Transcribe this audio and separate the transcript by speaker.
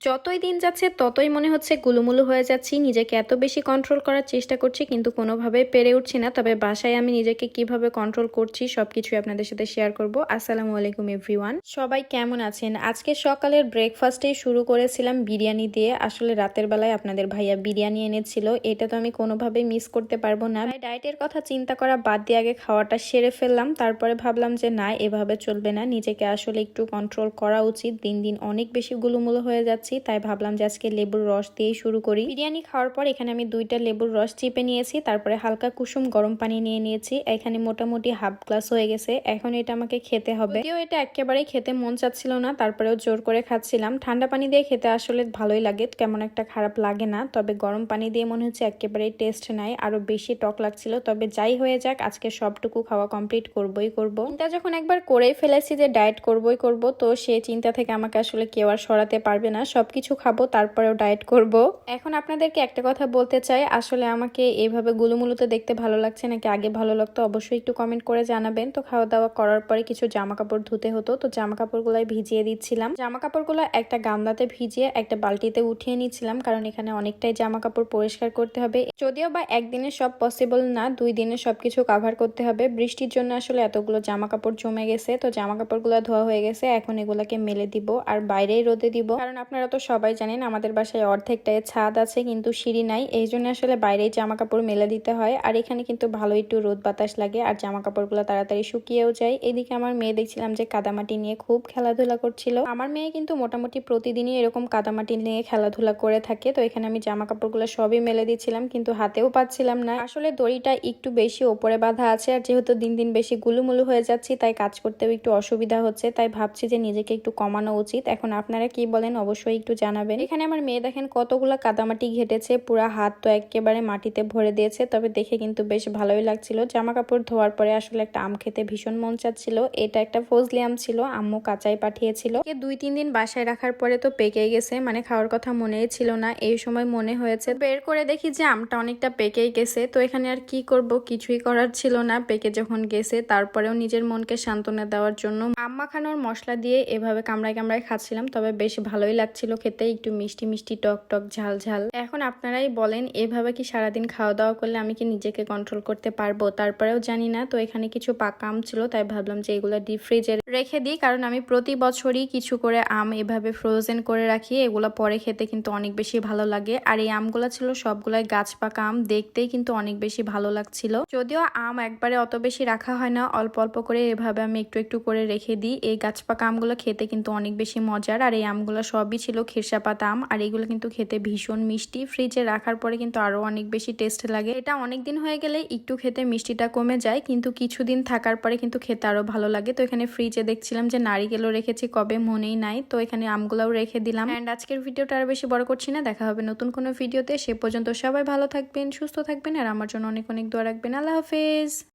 Speaker 1: যতই দিন যাচ্ছে, ততই মনে হচ্ছে গুলুমুলু হয়ে যাচ্ছি। নিজেকে এত বেশি কন্ট্রোল করার চেষ্টা করছি, কিন্তু কোনোভাবে পেরে উঠছি না। তবে বাসায় আমি নিজেকে কীভাবে কন্ট্রোল করছি সব কিছুই আপনাদের সাথে শেয়ার করব। আসসালামু আলাইকুম এভরিওয়ান সবাই কেমন আছেন? আজকে সকালের ব্রেকফাস্টেই শুরু করেছিলাম বিরিয়ানি দিয়ে। আসলে রাতের বেলায় আপনাদের ভাইয়া বিরিয়ানি এনেছিল। এটা তো আমি কোনোভাবেই মিস করতে পারব না। ডায়েটের কথা চিন্তা করা বাদ দিয়ে আগে খাওয়াটা সেরে ফেললাম। তারপরে ভাবলাম যে না, এভাবে চলবে না। নিজেকে আসলে একটু কন্ট্রোল করা উচিত। দিন দিন অনেক বেশি গুলুমুলু হয়ে যাচ্ছি। তাই ভাবলাম যে আজকে লেবুর রস দিয়েই শুরু করি। বিরিয়ানি খাওয়ার পর এখানে আমি দুইটা লেবুর রস চিপে নিয়েছি, তারপরে হালকা কুসুম গরম পানি নিয়ে নিয়েছি। এখানে মোটামুটি হাফ গ্লাস হয়ে গেছে, এখন এটা আমাকে খেতে হবে। যদিও এটা একেবারেই খেতে মন চাচ্ছিল না, তারপরেও জোর করে খাচ্ছিলাম। ঠান্ডা পানি দিয়ে খেতে আসলে ভালোই লাগে কেমন একটা খারাপ লাগে না, তবে গরম পানি দিয়ে মনে হচ্ছে একেবারেই টেস্ট নাই, আরও বেশি টক লাগছিল। তবে যাই হয়ে যাক, আজকে সবটুকু খাওয়া কমপ্লিট করবই করব। চিন্তা যখন একবার করেই ফেলেছি যে ডায়েট করবই করব, তো সেই চিন্তা থেকে আমাকে আসলে কেউ আর সরাতে পারবে না। সবকিছু খাব, তারপরেও ডায়েট করব। এখন আপনাদেরকে একটা কথা বলতে চাই, আসলে আমাকে এইভাবে গুলুমুলুতে দেখতে ভালো লাগছে নাকি আগে ভালো লাগতো অবশ্যই একটু কমেন্ট করে জানাবেন। তো খাওয়া দাওয়া করার পরে কিছু জামা কাপড় ধুতে হতো, তো জামা কাপড়গুলাই ভিজিয়ে দিচ্ছিলাম। জামা কাপড়গুলো একটা গামলাতে ভিজিয়ে একটা বালতিতে উঠিয়ে নিচ্ছিলাম, কারণ এখানে অনেকটাই জামা কাপড় পরিষ্কার করতে হবে। যদিও বা একদিনে সব পসিবল না, দুই দিনে সবকিছু কাভার করতে হবে। বৃষ্টির জন্য আসলে এতগুলো জামা কাপড় জমে গেছে, তো জামা কাপড়গুলো ধোয়া হয়ে গেছে, এখন এগুলাকে মেলে দিব আর বাইরেই রোদে দিব। কারণ আপনারা তো সবাই জানেন আমাদের বাসায় অর্ধেকটায় ছাদ আছে, কিন্তু সিঁড়ি নাই। এই জন্য আসলে বাইরেই জামা কাপড় মেলে দিতে হয়। আর এখানে কিন্তু ভালো একটু রোদ বাতাস লাগে, আর জামা কাপড়গুলো তাড়াতাড়ি শুকিয়েও যায়। এদিকে আমার মেয়ে দেখছিলাম যে কাদামাটি নিয়ে খুব খেলাধুলা করছিল। আমার মেয়ে কিন্তু মোটামুটি প্রতিদিনই এরকম কাদামাটি নিয়ে খেলাধুলা করে থাকে। তো এখানে আমি জামা কাপড়গুলো সবই মেলে দিচ্ছিলাম, কিন্তু হাতেও পাচ্ছিলাম না। আসলে দড়িটা একটু বেশি ওপরে বাঁধা আছে, আর যেহেতু দিন দিন বেশি গুলুমুলু হয়ে যাচ্ছি, তাই কাজ করতেও একটু অসুবিধা হচ্ছে। তাই ভাবছি যে নিজেকে একটু কমানো উচিত। এখন আপনারা কি বলেন? অবশ্যই একটু জানাবেন। এখানে আমার মেয়ে দেখেন কতগুলো কাদামাটি ঘেটেছে, পুরা হাত তো একেবারে মাটিতে ভরে দিয়েছে, তবে দেখে কিন্তু বেশ ভালোই লাগছিল। জামা কাপড় ধোয়ার পরে আসলে একটা আম খেতে ভীষণ মন চাচ্ছিল। এটা একটা ফজলি আম ছিল, আম্মু কাঁচাই পাঠিয়েছিল। দুই তিন দিন বাসায় রাখার পরে তো পেকে গেছে মানে খাওয়ার কথা মনেই ছিল না। এই সময় মনে হয়েছে, বের করে দেখি যে আমটা অনেকটা পেকেই গেছে, তো এখানে আর কি করব কিছুই করার ছিল না। পেকে যখন গেছে, তারপরেও নিজের মনকে সান্ত্বনা দেওয়ার জন্য আম মাখানোর মশলা দিয়ে এভাবে কামড়ায় কামড়ায় খাচ্ছিলাম, তবে বেশ ভালোই লাগছিল খেতে, একটু মিষ্টি মিষ্টি টক টক ঝাল ঝাল। এখন আপনারাই বলেন, এভাবে কি সারাদিন খাওয়া দাওয়া করলে আমি কি নিজেকে কন্ট্রোল করতে পারব? তারপরেও জানি না, তো এখানে কিছু পাকা আম ছিল, তাই ভাবলাম যে এগুলো ডিপ ফ্রিজে রেখে দিই, কারণ আমি প্রতি বছরই কিছু করে আম এভাবে ফ্রোজেন করে রাখি, এগুলো পরে খেতে কিন্তু অনেক বেশি ভালো লাগে। আর এই আমগুলো ছিল সবগুলাই গাছ পাকা আম, দেখতেই কিন্তু অনেক বেশি ভালো লাগছিল। যদিও আম একবারে অত বেশি রাখা হয় না, অল্প অল্প করে এভাবে আমি একটু একটু করে রেখে দিই। এই গাছ পাকা আমগুলো খেতে কিন্তু অনেক বেশি মজার। আর এই আমগুলো সবই ছিল খিরসা পাতা আম। আর এগুলো কিন্তু খেতে ভীষণ মিষ্টি। ফ্রিজে রাখার পরে কিন্তু আরও অনেক বেশি টেস্ট লাগে। এটা অনেক দিন হয়ে গেলে একটু খেতে মিষ্টিটা কমে যায়। কিন্তু কিছুদিন থাকার পরে কিন্তু খেতে আরও ভালো লাগে। তো এখানে ফ্রিজে দেখছিলাম যে নারিকেলও রেখেছি, কবে মনেই নাই। তো এখানে আমগুলোও রেখে দিলাম। অ্যান্ড আজকের ভিডিওটা আর বেশি বড় করছি না। দেখা হবে নতুন কোনো ভিডিওতে। সে পর্যন্ত সবাই ভালো থাকবেন, সুস্থ থাকবেন। আর আমার জন্য অনেক অনেক দোয়া রাখবেন। আল্লাহ হাফেজ।